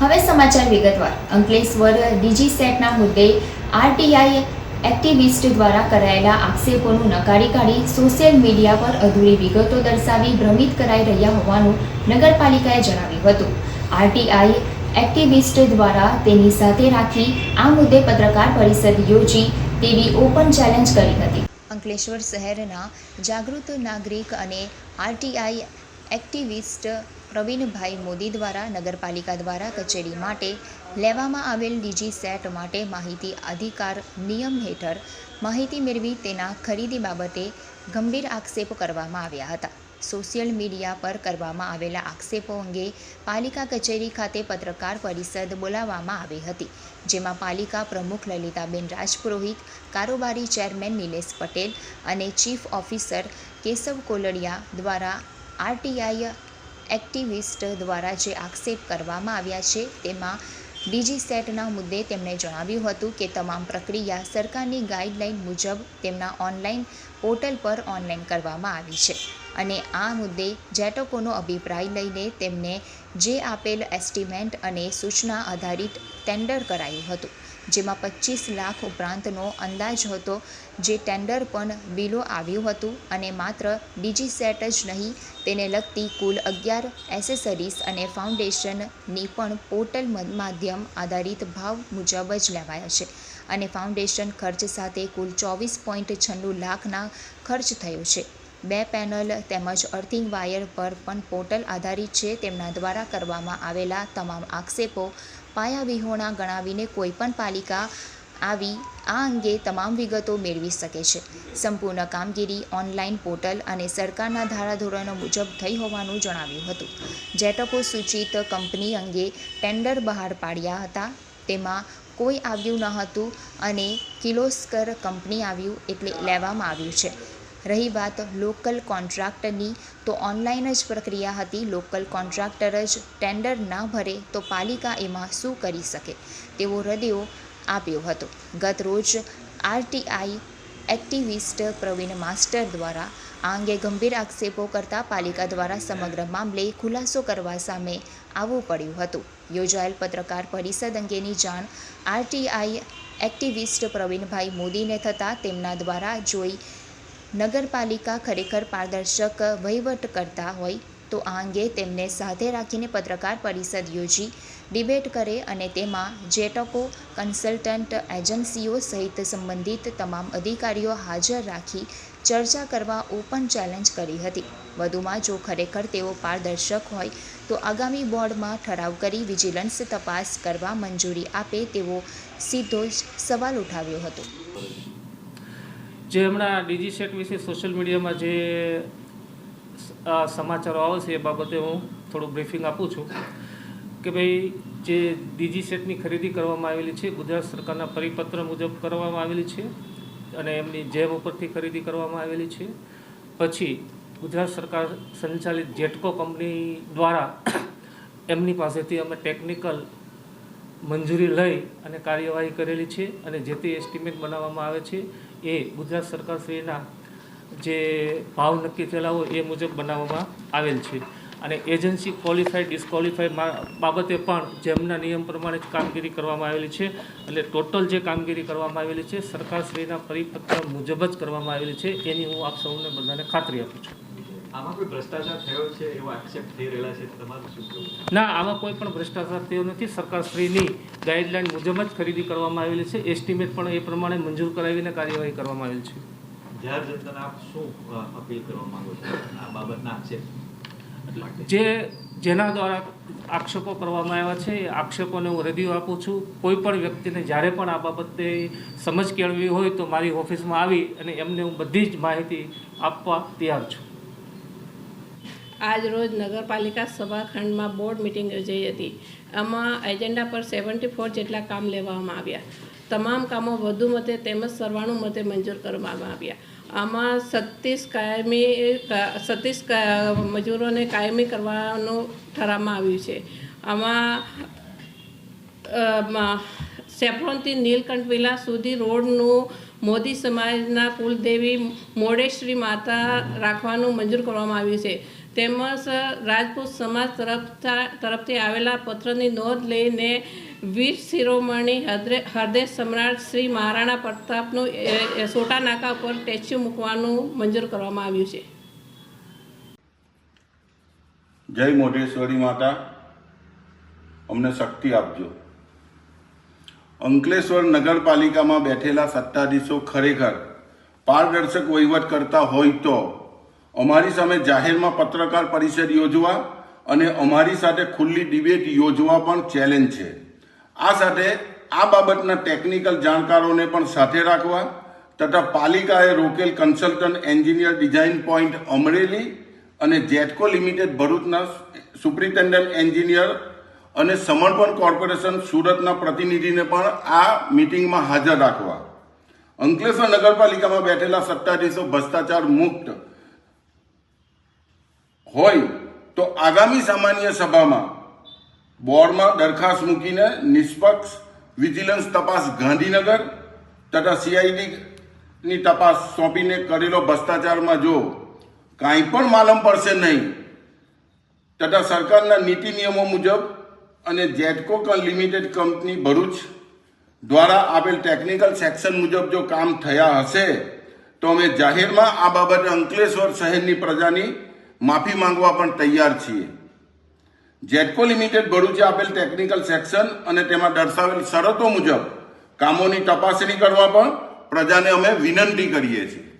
હવે સમાચાર વિગતવાર. અંકલેશ્વર ડીજી સેટના મુદ્દે આરટીઆઈ એક્ટિવિસ્ટ દ્વારા કરાયેલા આક્ષેપોનું નકારી કાઢી સોશિયલ મીડિયા પર અધૂરી વિગતો દર્શાવી ભ્રમિત કરાઈ રહ્યા હોવાનું નગરપાલિકાએ જણાવ્યું હતું. આરટીઆઈ એક્ટિવિસ્ટ દ્વારા તેની સાથે રાખી આ મુદ્દે પત્રકાર પરિષદ યોજી તેવી ઓપન ચેલેન્જ કરી હતી. અંકલેશ્વર શહેરના જાગૃત નાગરિક અને આરટીઆઈ એક્ટિવિસ્ટ પ્રવીણભાઈ મોદી દ્વારા, નગરપાલિકા દ્વારા, કચેરી માટે લેવામાં આવેલ ડીજી સેટ માટે માહિતી અધિકાર નિયમ હેઠળ માહિતી મેળવી તેના ખરીદી બાબતે ગંભીર આક્ષેપો કરવામાં આવ્યા હતા. સોશિયલ મીડિયા પર કરવામાં આવેલા આક્ષેપો અંગે પાલિકા કચેરી ખાતે પત્રકાર પરિષદ બોલાવવામાં આવી હતી, જેમાં પાલિકા પ્રમુખ લલિતાબેન રાજપુરોહિત, કારોબારી ચેરમેન નિલેશ પટેલ અને ચીફ ઓફિસર કેશવ કોલડિયા દ્વારા આરટીઆઈ એક્ટિવિસ્ટ દ્વારા જે આક્ષેપ કરવામાં આવ્યા છે, તેમાં ડીજી સેટના મુદ્દે તેમણે જણાવ્યું હતું કે તમામ પ્રક્રિયા સરકારની ગાઈડલાઈન મુજબ તેમના ઓનલાઈન પોર્ટલ પર ઓનલાઈન કરવામાં આવી છે અને આ મુદ્દે જેટકોનો અભિપ્રાય લઈને તેમને જે આપેલ એસ્ટિમેન્ટ અને સૂચના આધારિત ટેન્ડર કરાયું હતું. જેમાં પચીસ લાખ ઉપરાંતનો અંદાજ હતો જે ટેન્ડર પણ બિલો આવ્યું હતું અને માત્ર ડીજી સેટ જ નહીં, તેને લગતી કુલ અગિયાર એસેસરીઝ અને ફાઉન્ડેશનની પણ પોર્ટલ માધ્યમ આધારિત ભાવ મુજબ જ લેવાયા છે અને ફાઉન્ડેશન ખર્ચ સાથે કુલ ચોવીસ પોઈન્ટ છન્નું લાખના ખર્ચ થયો છે. બે પેનલ તેમજ અર્થિંગ વાયર પર પણ પોર્ટલ આધારિત છે, તેમના દ્વારા કરવામાં આવેલા તમામ આક્ષેપો પાયાવિહોણા ગણાવીને કોઈપણ પાલિકા આવી આ અંગે તમામ વિગતો મેળવી શકે છે. સંપૂર્ણ કામગીરી ઓનલાઈન પોર્ટલ અને સરકારના ધારાધોરણો મુજબ થઈ હોવાનું જણાવ્યું હતું. જેટકો સૂચિત કંપની અંગે ટેન્ડર બહાર પાડ્યા હતા, તેમાં કોઈ આવ્યું ન હતું અને કિલોસ્કર કંપની આવ્યું એટલે લેવામાં આવ્યું છે. રહી વાત લોકલ કોન્ટ્રાક્ટરની તો ઓનલાઈન જ પ્રક્રિયા હતી. લોકલ કોન્ટ્રાક્ટર જ ટેન્ડર ના ભરે તો પાલિકા એમાં શું કરી શકે? તેવો હૃદયો આપ્યો હતો. ગત રોજ આરટીઆઈ એક્ટિવિસ્ટ પ્રવીણ માસ્ટર દ્વારા આ અંગે ગંભીર આક્ષેપો કરતા પાલિકા દ્વારા સમગ્ર મામલે ખુલાસો કરવા સામે આવવું પડ્યું હતું. યોજાયેલ પત્રકાર પરિષદ અંગેની જાણ આરટીઆઈ એક્ટિવિસ્ટ પ્રવીણભાઈ મોદીને થતાં તેમના દ્વારા જોઈ નગરપાલિકા ખરેખર પારદર્શક વહીવટ કરતા હોય, તો આ અંગે તેમને સાથે રાખીને પત્રકાર પરિષદ યોજી, ડિબેટ કરે અને તેમાં જેટકો, કન્સલ્ટન્ટ એજન્સીઓ સહિત સંબંધિત તમામ અધિકારીઓ હાજર રાખી ચર્ચા કરવા ઓપન ચેલેન્જ કરી હતી. વધુમાં, જો ખરેખર તેઓ પારદર્શક હોય, તો આગામી બોર્ડમાં ઠરાવ કરી વિજિલન્સ તપાસ કરવા મંજૂરી આપે તેવો સીધો જ સવાલ ઉઠાવ્યો હતો. જે હમણાં ડીજી સેટ વિશે સોશિયલ મીડિયામાં જે સમાચારો આવે છે એ બાબતે હું થોડું બ્રીફિંગ આપું છું કે ભાઈ જે ડીજી સેટની ખરીદી કરવામાં આવેલી છે, ગુજરાત સરકારના પરિપત્ર મુજબ કરવામાં આવેલી છે અને એમની જેબ ઉપરથી ખરીદી કરવામાં આવેલી છે. પછી ગુજરાત સરકાર સંચાલિત જેટકો કંપની દ્વારા એમની પાસેથી અમે ટેકનિકલ મંજૂરી લઈ અને કાર્યવાહી કરેલી છે અને જે તે એસ્ટિમેટ બનાવવામાં આવે છે એ ગુજરાત સરકારશ્રીના જે ભાવ નક્કી થયેલા હોય એ મુજબ બનાવવામાં આવેલ છે. અને એજન્સી ક્વોલિફાઈડ ડિસ્કવોલિફાઈ બાબતે પણ જેમના નિયમ પ્રમાણે જ કામગીરી કરવામાં આવેલી છે. એટલે ટોટલ જે કામગીરી કરવામાં આવેલી છે સરકારશ્રીના પરિપત્ર મુજબ જ કરવામાં આવેલી છે. એની હું આપ સૌને બધાને ખાતરી આપું છું. આમાં કોઈ ભ્રષ્ટાચાર થયો છે એવો આક્ષેપ થઈ રહેલા છે? તમારું શું કહેવું છે? ના આમાં કોઈ પણ ભ્રષ્ટાચાર થયો નથી. સરકારશ્રીની ગાઈડલાઈન મુજબ જ ખરીદી કરવામાં આવેલી છે. એસ્ટિમેટ પણ એ પ્રમાણે મંજૂર કરાવીને કાર્યવાહી કરવામાં આવેલ છે. જાહેર જનતાને આપ શું અપીલ કરવા માંગો છો આ બાબતના આક્ષેપ જે જેના દ્વારા આક્ષેપો કરવામાં આવ્યા છે એ આક્ષેપોને હું રદિયો આપું છું. કોઈ પણ વ્યક્તિને જ્યારે પણ આ બાબતે સમજ કેળવી હોય તો મારી ઓફિસમાં આવી અને એમને હું બધી જ માહિતી આપવા તૈયાર છું. આજ રોજ નગરપાલિકા સભાખંડમાં બોર્ડ મિટિંગ યોજાઈ હતી. આમાં એજન્ડા પર સેવન્ટી ફોર જેટલા કામ લેવામાં આવ્યા. તમામ કામો વધુ મતે તેમજ સરવાણું મતે મંજૂર કરવામાં આવ્યા. આમાં સત્તીસ કાયમી, સત્તીસ મજૂરોને કાયમી કરવાનું ઠરાવવામાં આવ્યું છે. આમાં સેફ્રોનથી નીલકંઠ વિલા સુધી રોડનું મોદી સમાજના કુલદેવી મોડેશ્વરી માતા રાખવાનું મંજૂર કરવામાં આવ્યું છે. તેમજ રાજપૂત સમાજ તરફ તરફથી આવેલા પત્રની નોંધ લઈને વીર શિરોમણી હૃદય સમ્રાટ શ્રી મહારાણા પ્રતાપનું સોટા નાકા પર સ્ટેચ્યુ મૂકવાનું મંજૂર કરવામાં આવ્યું છે. જય મોઢેશ્વરી માતા. અમને શક્તિ આપજો. અંકલેશ્વર નગરપાલિકામાં બેઠેલા સત્તાધીશો ખરેખર પારદર્શક વહીવટ કરતા હોય તો અમારી સામે જાહેરમાં પત્રકાર પરિષદ યોજવા અને અમારી સાથે ખુલ્લી ડિબેટ યોજવા પણ ચેલેન્જ છે. આ સાથે આ બાબતના ટેકનિકલ જાણકારોને પણ સાથે રાખવા તથા પાલિકાએ રોકેલ consultant engineer design point Amreli અને જેટકો લિમિટેડ ભરૂચના સુપ્રિન્ટેન્ડન્ટ એન્જિનિયર અને સમર્પણ કોર્પોરેશન સુરતના પ્રતિનિધિને પણ આ મિટિંગમાં હાજર રાખવા. અંકલેશ્વર નગરપાલિકામાં બેઠેલા સત્તાધીશો ભ્રષ્ટાચાર મુક્ત હોય તો આગામી સામાન્ય સભામાં બોર્ડમાં દરખાસ્ત મૂકીને નિષ્પક્ષ વિજિલન્સ તપાસ ગાંધીનગર તથા સીઆઈડીની તપાસ સોંપીને કરેલો ભ્રષ્ટાચારમાં જો કાંઈ પણ માલમ પડશે નહીં, તથા સરકારના નીતિ નિયમો મુજબ અને જેટકો લિમિટેડ કંપની ભરૂચ દ્વારા આપેલ ટેકનિકલ સેક્શન મુજબ જો કામ થયા હશે, તો અમે જાહેરમાં આ બાબતે અંકલેશ્વર શહેરની પ્રજાની માફી માંગવા પણ તૈયાર છીએ. જેટકો લિમિટેડ ભરૂચે આપેલ ટેકનિકલ સેક્શન અને તેમાં દર્શાવેલ શરતો મુજબ કામોની તપાસણી કરવા પણ પ્રજાને અમે વિનંતી કરીએ છીએ.